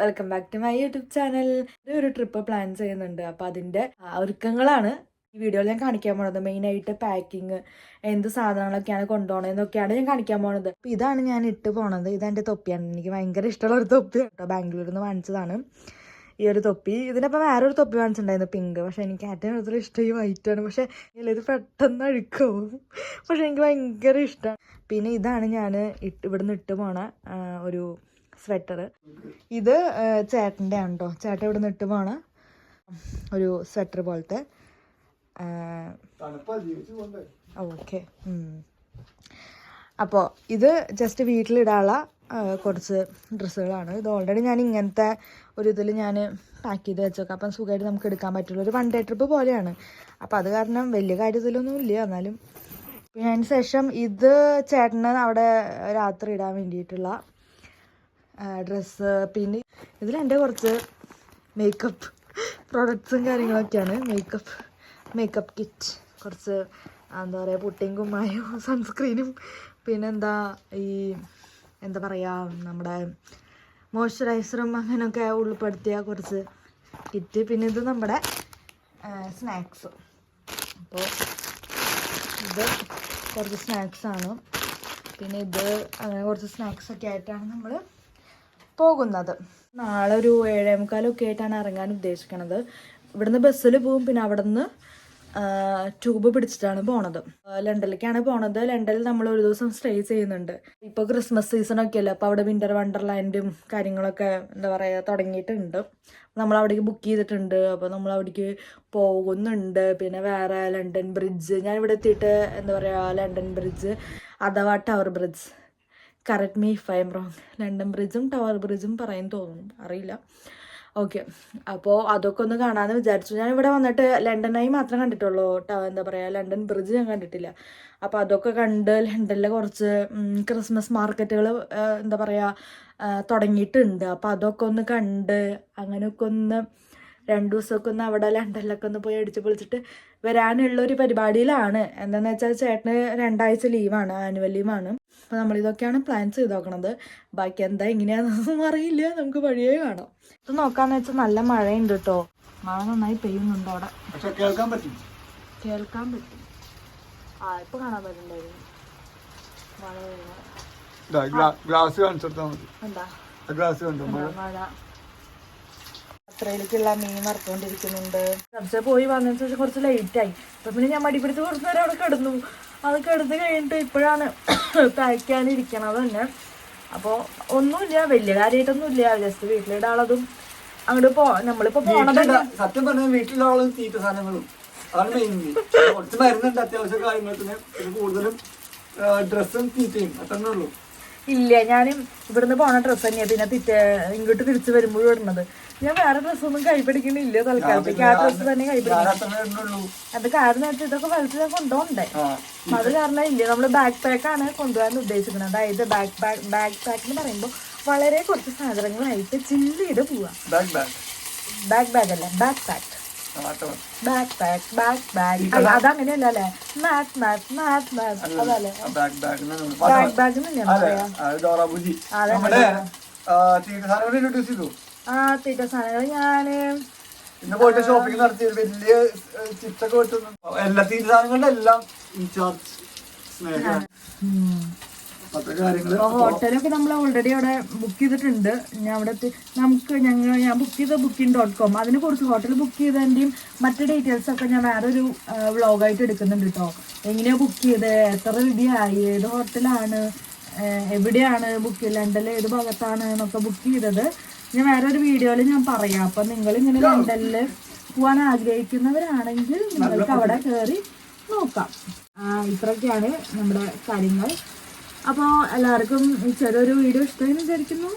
Welcome back to my YouTube channel ഒരു trip plan ചെയ്യുന്നുണ്ട്. അപ്പോൾ അതിന്റെ ഒരുക്കങ്ങളാണ് ഈ വീഡിയോയിൽ ഞാൻ കാണിക്കാൻ പോണത്. മെയിനായിട്ട് പാക്കിങ് എന്ത് സാധനങ്ങളൊക്കെയാണ് കൊണ്ടുപോകണതെന്നൊക്കെയാണ് ഞാൻ കാണിക്കാൻ പോണത്. അപ്പോൾ ഇതാണ് ഞാൻ ഇട്ട് പോണത്. ഇതെന്റെ തൊപ്പിയാണ്. എനിക്ക് ഭയങ്കര ഇഷ്ടമുള്ള ഒരു തൊപ്പി കേട്ടോ. ബാംഗ്ലൂരിൽ നിന്ന് വാങ്ങിച്ചതാണ്. ഈ ഒരു തൊപ്പി. ഇതിനപ്പം വേറെ ഒരു തൊപ്പി വാങ്ങിച്ചിട്ടുണ്ടായിരുന്നു പിങ്ക്. പക്ഷെ എനിക്ക് ഏറ്റവും കൂടുതൽ ഇഷ്ടം ഈ വൈറ്റ് ആണ്. പക്ഷെ ഇത് പെട്ടെന്ന് അഴുക്കാവും. പക്ഷെ എനിക്ക് ഭയങ്കര ഇഷ്ടമാണ് പിന്നെ ഇതാണ് ഞാൻ ഇട്ട് ഇവിടുന്ന് ഇട്ട് പോണ ഒരു സ്വെറ്റർ. ഇത് ചേട്ടന്റെ ആണ് കേട്ടോ ചേട്ടൻ ഇവിടെ ഇട്ട് പോണ ഒരു സ്വെറ്റർ പോലത്തെ. ഓക്കെ. അപ്പോൾ ഇത് ജസ്റ്റ് വീട്ടിലിടാനുള്ള കുറച്ച് ഡ്രസ്സുകളാണ്. ഇത് ഓൾറെഡി ഞാൻ ഇങ്ങനത്തെ ഒരു ഇതിൽ ഞാൻ പാക്ക് ചെയ്ത് വെച്ചേക്കാം. അപ്പം സുഖമായിട്ട് നമുക്ക് എടുക്കാൻ പറ്റുള്ളൂ. ഒരു വൺ ഡേ ട്രിപ്പ് പോലെയാണ്. അപ്പോൾ അത് കാരണം വലിയ കാര്യത്തിലൊന്നും ഇല്ല. എന്നാലും പിന്നെ അതിന് ശേഷം ഇത് ചേട്ടന് അവിടെ രാത്രി ഇടാൻ വേണ്ടിയിട്ടുള്ള ഡ്രസ്സ് പിന്നെ ഇതിൽ എന്റെ കുറച്ച് മേക്കപ്പ് പ്രോഡക്ട്സും കാര്യങ്ങളൊക്കെയാണ്. മേക്കപ്പ് മേക്കപ്പ് കിറ്റ് കുറച്ച് എന്താ പറയുക പുട്ടിയും കുമ്മായും സൺസ്ക്രീനും പിന്നെന്താ ഈ എന്താ പറയുക നമ്മുടെ മോയ്സ്ചറൈസറും അങ്ങനെയൊക്കെ ഉൾപ്പെടുത്തിയ കുറച്ച് കിറ്റ് പിന്നെ ഇത് നമ്മുടെ സ്നാക്സ് അപ്പോൾ ഇത് കുറച്ച് സ്നാക്സാണ് പിന്നെ ഇത് അങ്ങനെ കുറച്ച് സ്നാക്സൊക്കെ ആയിട്ടാണ് നമ്മൾ പോകുന്നത്. നാളെ ഒരു ഏഴേ മുക്കാലൊക്കെ ആയിട്ടാണ് ഇറങ്ങാൻ ഉദ്ദേശിക്കുന്നത് ഇവിടുന്ന് ബസ്സിൽ പോകും പിന്നെ അവിടെ നിന്ന് ട്യൂബ് പിടിച്ചിട്ടാണ് പോണത്. ലണ്ടനിലേക്കാണ് പോണത്. ലണ്ടനിൽ നമ്മൾ ഒരു ദിവസം സ്റ്റേ ചെയ്യുന്നുണ്ട്. ഇപ്പോൾ ക്രിസ്മസ് സീസൺ ഒക്കെ അല്ലേ അപ്പോൾ അവിടെ വിന്റർ വണ്ടർലാൻഡും കാര്യങ്ങളൊക്കെ എന്താ പറയുക തുടങ്ങിയിട്ടുണ്ട്. നമ്മൾ അവിടേക്ക് ബുക്ക് ചെയ്തിട്ടുണ്ട്. അപ്പോൾ നമ്മൾ അവിടേക്ക് പോകുന്നുണ്ട്. പിന്നെ വേറെ ലണ്ടൻ ബ്രിഡ്ജ് ഞാൻ ഇവിടെ എത്തിയിട്ട് എന്താ പറയുക ലണ്ടൻ ബ്രിഡ്ജ് അഥവാ tower bridge correct me if I'm wrong London ബ്രിഡ്ജും tower ബ്രിഡ്ജും പറയാൻ തോന്നുന്നു. അറിയില്ല. ഓക്കെ അപ്പോൾ അതൊക്കെ ഒന്ന് കാണാമെന്ന് വിചാരിച്ചു. ഞാൻ ഇവിടെ വന്നിട്ട് ലണ്ടനായി മാത്രം കണ്ടിട്ടുള്ളൂ. എന്താ പറയുക ലണ്ടൻ ബ്രിഡ്ജ് ഞാൻ കണ്ടിട്ടില്ല. അപ്പോൾ അതൊക്കെ കണ്ട് ലണ്ടനിലെ കുറച്ച് ക്രിസ്മസ് മാർക്കറ്റുകൾ എന്താ പറയുക തുടങ്ങിയിട്ടുണ്ട്. അപ്പോൾ അതൊക്കെ ഒന്ന് കണ്ട് അങ്ങനെയൊക്കെ ഒന്ന് രണ്ട് ദിവസമൊക്കെ ഒന്ന് അവിടെ ലണ്ടനിലൊക്കെ ഒന്ന് പോയി അടിച്ച് പൊളിച്ചിട്ട് വരാനുള്ള ഒരു പരിപാടിയിലാണ്. എന്താണെന്ന് വെച്ചാൽ ചേട്ടന് രണ്ടാഴ്ച ലീവാണ് ആനുവൽ ലീവാണ് അപ്പോൾ നമ്മളിതൊക്കെയാണ് പ്ലാൻ ചെയ്ത് നോക്കണത് ബാക്കി എന്താ എങ്ങനെയാണെന്നൊന്നും അറിയില്ല. നമുക്ക് വഴിയേ കാണാം. ഇത് നോക്കാന്ന് വെച്ചാൽ നല്ല മഴയുണ്ട് കേട്ടോ മഴ നന്നായി പെയ്യുന്നുണ്ട് അവിടെ. കേൾക്കാൻ പറ്റും. കേൾക്കാൻ പറ്റും. ആ ഇപ്പൊ കാണാൻ പറ്റുന്നുണ്ടായിരുന്നു. മഴ പെയ്യുന്നത് ഇതാ, ഗ്ലാ- ഗ്ലാസ് കാണിച്ചെടുത്താൽ മതി. എന്താ? ആ ഗ്ലാസ് കണ്ടോ മഴ? മഴ? അത്രയിലേക്കുള്ള മീൻ വറുത്തോണ്ടിരിക്കുന്നുണ്ട്. കുറച്ച് പോയി വന്നതിന് ശേഷം കുറച്ച് ലേറ്റ് ആയി. അപ്പൊ പിന്നെ ഞാൻ മടി പിടിച്ച് കുറച്ച് നേരം അവിടെ കിടന്നു. അത് എടുത്ത് കഴിഞ്ഞിട്ട് ഇപ്പോഴാണ് തയ്ക്കാനിരിക്കണത് തന്നെ. അപ്പോൾ ഒന്നുമില്ല വലിയ കാര്യമായിട്ടൊന്നുമില്ല ജസ്റ്റ് വീട്ടിലിടാളതും അങ്ങോട്ട് പോ നമ്മളിപ്പോ പോണത് സത്യം പറഞ്ഞ വീട്ടിലുള്ള തീറ്റ സാധനങ്ങളും അതാണ് മെയിൻ കുറച്ച് മരുന്നുണ്ട് അത്യാവശ്യ കാര്യങ്ങൾക്ക് കൂടുതലും ഡ്രസ്സും തീറ്റയും അത്രേ ഉള്ളൂ. ഇല്ല ഞാനും ഇവിടുന്ന് പോണ ഡ്രസ്സ് തന്നെയാ. പിന്നെ തിറ്റേ ഇങ്ങോട്ട് തിരിച്ചു വരുമ്പോഴും ഇടുന്നത് ഞാൻ വേറെ ഡ്രസ്സൊന്നും കൈപിടിക്കണില്ല തൽക്കാലത്തേക്ക്. ആ ഡ്രസ്സ് തന്നെ ഞാൻ കൈപിടിക്കണം. അത് കാരണം വെച്ചാൽ ഇതൊക്കെ വലിച്ചു ഞാൻ കൊണ്ടുപോകണ്ടേ? അത് കാരണം ഇല്ല. നമ്മൾ ബാക്ക് ആണ് കൊണ്ടുപോകാൻ ഉദ്ദേശിക്കുന്നത്. അതായത് ബാക്ക് പാക്ക് ബാക്ക് പാക്ക് എന്ന് പറയുമ്പോൾ വളരെ കുറച്ച് സാധനങ്ങളായിട്ട് ചില്ലിയിട്ട് പോവാ. ബാക്ക് ബാഗ് അല്ല back pack back pack back bag അതങ്ങനെയല്ല അല്ലേ? മാറ്റ് മാറ്റ് മാറ്റ് മാറ്റ് അതല്ലേ? ബാക്ക് ബാക്ക് ബാക്ക് തന്നെയാണ് ആ, തീറ്റ സാധനങ്ങൾ ഞാൻ ഇന്ന് പോയിട്ട് ഷോപ്പിംഗ് നടത്തി വലിയ ചിപ്സ് ഒക്കെ എല്ലാ തീറ്റ സാധനങ്ങളുടെ എല്ലാം ഇൻചാർജ് സ്നേഹമാണ് ഹോട്ടലൊക്കെ നമ്മൾ ഓൾറെഡി അവിടെ ബുക്ക് ചെയ്തിട്ടുണ്ട്. ഞാൻ അവിടെ നമുക്ക് ഞങ്ങൾ ഞാൻ ബുക്ക് ചെയ്ത ബുക്കിംഗ് ഡോട്ട് കോം അതിനെ കുറിച്ച് ഹോട്ടൽ ബുക്ക് ചെയ്തതിന്റെയും മറ്റു ഡീറ്റെയിൽസ് ഒക്കെ ഞാൻ വേറൊരു വ്ളോഗായിട്ട് എടുക്കുന്നുണ്ട് കേട്ടോ എങ്ങനെയാ ബുക്ക് ചെയ്ത്? എത്ര രൂപയായി ഏത് ഹോട്ടലാണ്? എവിടെയാണ് ബുക്ക് ലണ്ടനിൽ ഏത് ഭാഗത്താണ് എന്നൊക്കെ ബുക്ക് ചെയ്തത്. ഞാൻ വേറെ ഒരു വീഡിയോയിൽ ഞാൻ പറയാം. അപ്പം നിങ്ങൾ ഇങ്ങനെ ലണ്ടനിൽ പോകാൻ ആഗ്രഹിക്കുന്നവരാണെങ്കിൽ നിങ്ങൾക്ക് അവിടെ കയറി നോക്കാം. ഇത്രയൊക്കെയാണ് നമ്മുടെ കാര്യങ്ങൾ. അപ്പോൾ എല്ലാവർക്കും ചെറിയൊരു വീഡിയോ ഇഷ്ടമായി വിചാരിക്കുന്നു.